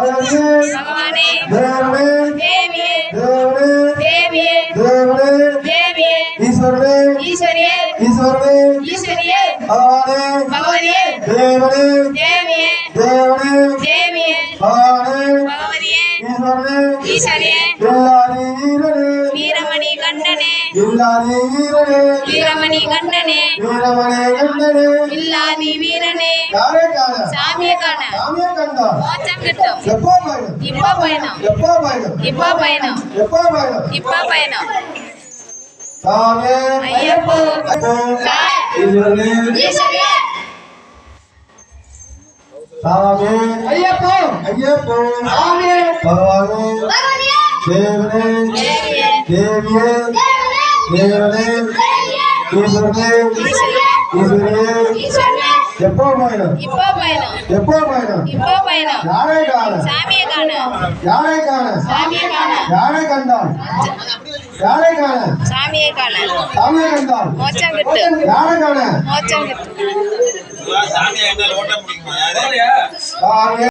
எல்லாரி வீரனே வீரமணி எல்லாரி வீரனே. வீரமணி கண்டனே வீரமணே கண்டனே இல்லாதி வீரனே. யாரே காண? சாமியை காண. சாமியே கண்டா? மோட்சம் கிட்டும். எப்போ பயணம்? இப்ப பயணம். எப்போ பயணம்? இப்ப பயணம். எப்போ பயணம்? இப்ப பயணம். சாமே ஐயப்போ. அப்போ ஈஸ்வரனே ஈஸ்வரியே சாமே ஐயப்போ. ஐயப்போ. சாமி பகவானே பகவதியே தேவனே. தேவியே. தேவியே. தேவனே ஈஸ்வரனே ஈஸ்வரனே. எப்போ பயணம் இப்ப பயணம் எப்போ பயணம் இப்ப பயணம் யாரை காண சாமியை காண யாரை காண சாமியை காண யாரை கண்டால் யாரை காண சாமியை காண சாமியை கண்டால் மோட்சம் கிட்டும் யாரை காண மோட்சம் கிட்டும் சாமியை என்னால் ஓட்ட முடியுமா? யாரு? சாமியே